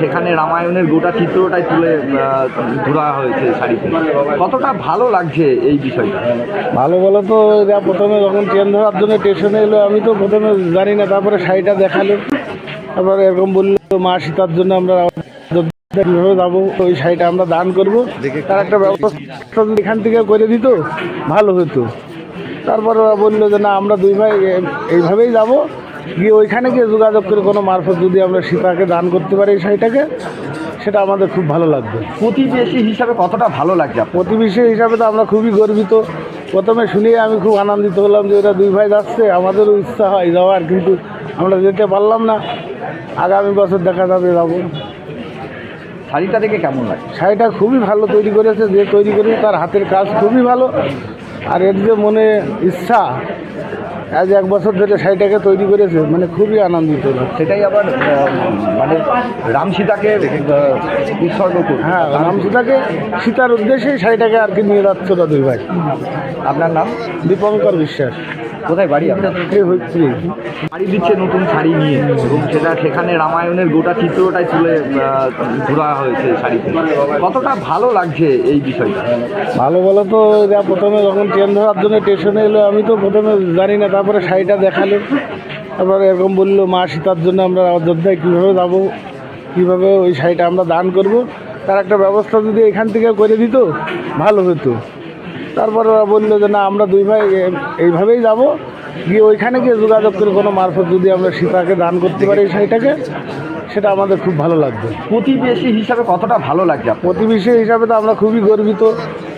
সেখানে রামায়ণের গোটা চিত্রটাই তুলে ধরা হয়েছে শাড়িতে। কতটা ভালো লাগছে এই বিষয়টা? ভালো বলো তো, এরা প্রথমে যখন ট্রেন ধরার জন্য স্টেশনে এলো, আমি তো প্রথমে জানি না, তারপরে শাড়িটা দেখাল। তারপরে এরকম বলল, মা সীতার জন্য আমরা যাব, ওই শাড়িটা আমরা দান করব। তার একটা ব্যবস্থা এখান থেকে করে দিত, ভালো হতো। তারপরে বলল যে, না, আমরা দুই ভাই এইভাবেই যাব। গিয়ে ওইখানে গিয়ে যোগাযোগ করে কোনো মারফত যদি আমরা সীতাকে দান করতে পারি এই শাড়িটাকে সেটা আমাদের খুব ভালো লাগবে। প্রতিবেশী হিসাবে কতটা ভালো লাগছে? প্রতিবেশী হিসাবে তো আমরা খুবই গর্বিত। প্রথমে শুনে আমি খুব আনন্দিত হলাম যে ওরা দুই ভাই যাচ্ছে আমাদেরও ইচ্ছা হয় যাওয়ার কিন্তু আমরা যেতে পারলাম না। আগামী বছর দেখা যাবে যাব। শাড়িটা দেখে কেমন লাগে? শাড়িটা খুবই ভালো তৈরি করেছে যে তৈরি করেছে তার হাতের কাজ খুবই ভালো। আর এর যে মনে ইচ্ছা আজ এক বছর ধরে শাড়িটাকে তৈরি করেছে মানে খুবই আনন্দিত। সেটাই আবার মানে রাম সীতাকে উৎসর্গ করুন হ্যাঁ রাম সীতাকে সীতার উদ্দেশ্যে শাড়িটাকে আর কি নিয়ে যাচ্ছে ওরা দুই ভাই। আপনার নাম? দীপঙ্কর বিশ্বাস। কোথায় বাড়ি আপনার? হচ্ছে শাড়ি দিচ্ছে নতুন শাড়ি নিয়ে। এবং সেটা সেখানে রামায়ণের গোটা চিত্রটাই তুলে ধরা হয়েছে শাড়িতে। কতটা ভালো লাগছে এই বিষয়টা? ভালো বলো তো এরা প্রথমে যখন ট্রেন ধরার জন্য স্টেশনে এলো আমি তো প্রথমে জানি না তারপরে শাড়িটা দেখাল তারপরে এরকম বলল মা সীতার জন্য আমরা অযোধ্যায় কীভাবে যাব? কীভাবে ওই শাড়িটা আমরা দান করব? তার একটা ব্যবস্থা যদি এখান থেকে করে দিত ভালো হতো। তারপরে ওরা বলল যে না আমরা দুই ভাই এইভাবেই যাব। গিয়ে ওইখানে গিয়ে যোগাযোগ করে কোনো মারফত যদি আমরা সীতাকে দান করতে পারি এই শাড়িটাকে সেটা আমাদের খুব ভালো লাগবে। প্রতিবেশী হিসাবে কতটা ভালো লাগছে প্রতিবেশী হিসাবে তো আমরা খুবই গর্বিত।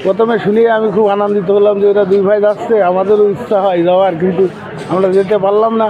প্রথমে শুনিয়ে আমি খুব আনন্দিত হলাম যে ওরা দুই ভাই যাচ্ছে আমাদেরও ইচ্ছা হয় যাওয়ার কিন্তু আমরা যেতে পারলাম না।